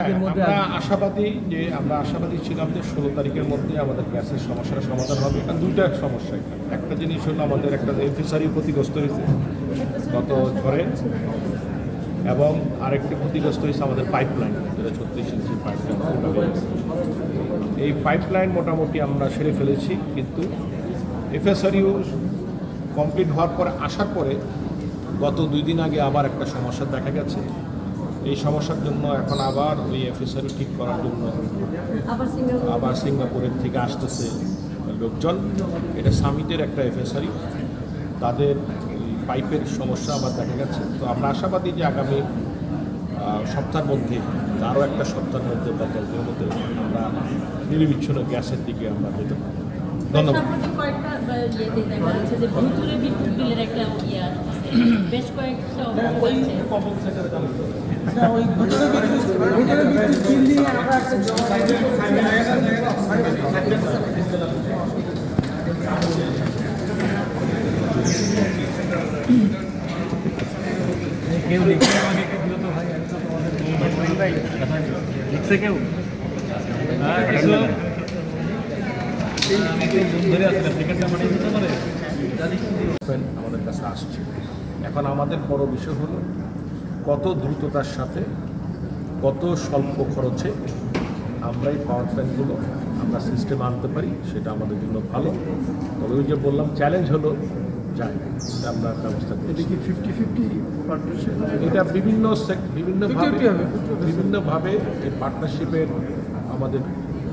আমরা আশাবাদী যে আমরা আশাবাদী ছিলাম যে ষোলো তারিখের মধ্যে আমাদের গ্যাসের সমস্যার সমাধান হবে। এটা দুইটা এক সমস্যা একটা জিনিস হলো আমাদের একটা এফিসারি ক্ষতিগ্রস্ত হয়েছে গত ঝড়ে এবং আরেকটি ক্ষতিগ্রস্ত হয়েছে আমাদের পাইপলাইন যেটা ছত্রিশ ইঞ্চি পাইপলাইন এই পাইপলাইন মোটামুটি আমরা সেরে ফেলেছি কিন্তু এফএসআরিও কমপ্লিট হওয়ার পরে আসার পরে গত দুই দিন আগে আবার একটা সমস্যা দেখা গেছে। এই সমস্যার জন্য এখন আবার ওই এফএসআরি ঠিক করার জন্য আবার সিঙ্গাপুর সিঙ্গাপুরের থেকে আসতেছে লোকজন। এটা সামিটের একটা এফএসআরি তাদের এই পাইপের সমস্যা আবার দেখা গেছে। তো আমরা আশাবাদী যে আগামী সপ্তাহের মধ্যে আরও একটা সপ্তাহের মধ্যে বা দশ দিনের মধ্যে আমরা নিরবিচ্ছিন্ন গ্যাসের দিকে আমরা যেতে পারি ধন্যবাদ ইয়ে কেউ লিখছে আমাকে একটু দিও তো ভাই আমি তো তোমাদের ভাই লিখছে কেউ হ্যাঁ আমাদের কাছে আসছে। এখন আমাদের বড় বিষয় হলো কত দ্রুততার সাথে কত স্বল্প খরচে আমরা এই পাওয়ার প্ল্যান্টগুলো আমরা সিস্টেমে আনতে পারি সেটা আমাদের জন্য ভালো। তবে ওই যে বললাম চ্যালেঞ্জ হলো যাই আমরা ব্যবস্থা করি এটা কি ফিফটি ফিফটি পার্টনারশিপ এটা বিভিন্ন বিভিন্নভাবে 50-50 হবে, 50-50 বিভিন্নভাবে এই পার্টনারশিপের আমাদের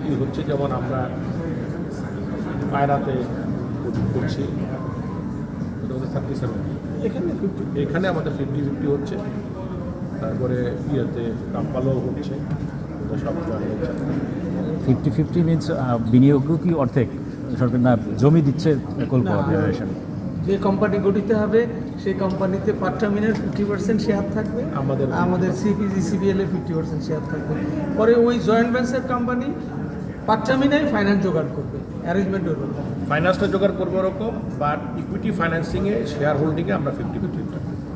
ই হচ্ছে যেমন আমরা পায়রাতে করছি। থার্টি সেভেন এখানে ফিফটি এখানে আমাদের ফিফটি ফিফটি হচ্ছে। তারপরে ইয়েতে কাম্পালও হচ্ছে। সব ফিফটি ফিফটি মিনস বিনিয়োগ কি অর্ধেক? সরকার না জমি দিচ্ছে যে কোম্পানি গঠিত হবে সেই কোম্পানিতে পার্ট টার্মিনের ফিফটি পার্সেন্ট শেয়ার থাকবে। আমাদের- আমাদের সিপিজি সিবিএল এর ফিফটি পার্সেন্ট শেয়ার থাকবে। পরে ওই জয়েন্ট ভেঞ্চার কোম্পানি পার্ট টার্মিনাই ফাইন্যান্স জোগাড় করবে। অ্যারেঞ্জমেন্ট হলো ফাইন্যান্সটা জোগাড় করব ওরকম বাট ইকুইটি ফাইন্যান্সিংয়ে শেয়ার হোল্ডিংয়ে আমরা ফিফটি ফিফটি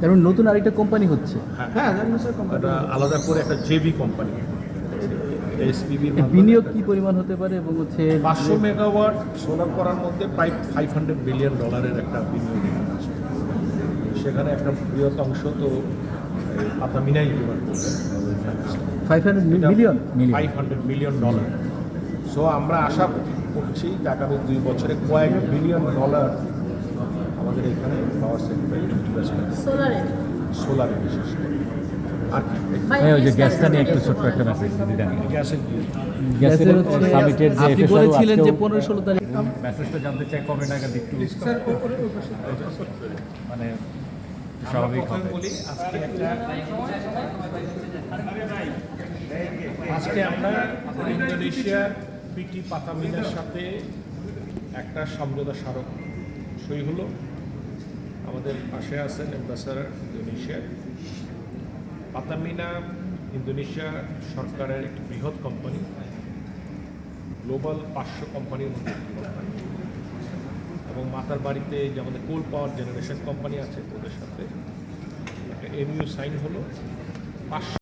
কারণ নতুন আরেকটা কোম্পানি হচ্ছে? হ্যাঁ। কোম্পানি আলাদা করে একটা জেভি কোম্পানি বিনিয়োগ কি পরিমাণ হতে পারে এবং হচ্ছে পাঁচশো মেগাওয়াট সোলার করার মধ্যে প্রায় ফাইভ হান্ড্রেড বিলিয়ন ডলারের একটা বিনিয়োগ সেখানে একটা বৃহৎ অংশ তো পাতা মিনাই জোগাড় five hundred million million five hundred million dollar so আমরা আশা করছি যে আগামী দুই বছরে কয়েক বিলিয়ন ডলার আমাদের এখানে পাওয়ার সেক্টরে ইনভেস্টমেন্ট সোলারে সোলারে বিশেষ করে আর হ্যাঁ ওই যে গ্যাসটা নিয়ে একটু ছোট্ট একটা মেসেজ গ্যাসের কি গ্যাসের যে আপনি FSRO বলেছিলেন যে আজকেও- পনেরো ষোলো তারিখ মেসেজটা জানতে চাই কবে নাগাদ একটু স্যার ওপরে মানে স্বাভাবিক বলি আজকে একটা আজকে আমরা ইন্দোনেশিয়ার পিটি পাতামিনার সাথে একটা সমঝোতা স্মারক সই হলো। আমাদের পাশে আছেন অ্যাম্বাসাডার ইন্দোনেশিয়ার পাতামিনা ইন্দোনেশিয়া সরকারের একটি বৃহৎ কোম্পানি, গ্লোবাল পাঁচশো কোম্পানির মধ্যে একটি কোম্পানি। এবং মাতার বাড়িতে যে আমাদের কোল পাওয়ার জেনারেশন কোম্পানি আছে, ওদের সাথে একটা এমইউ সাইন হলো। পাঁচশো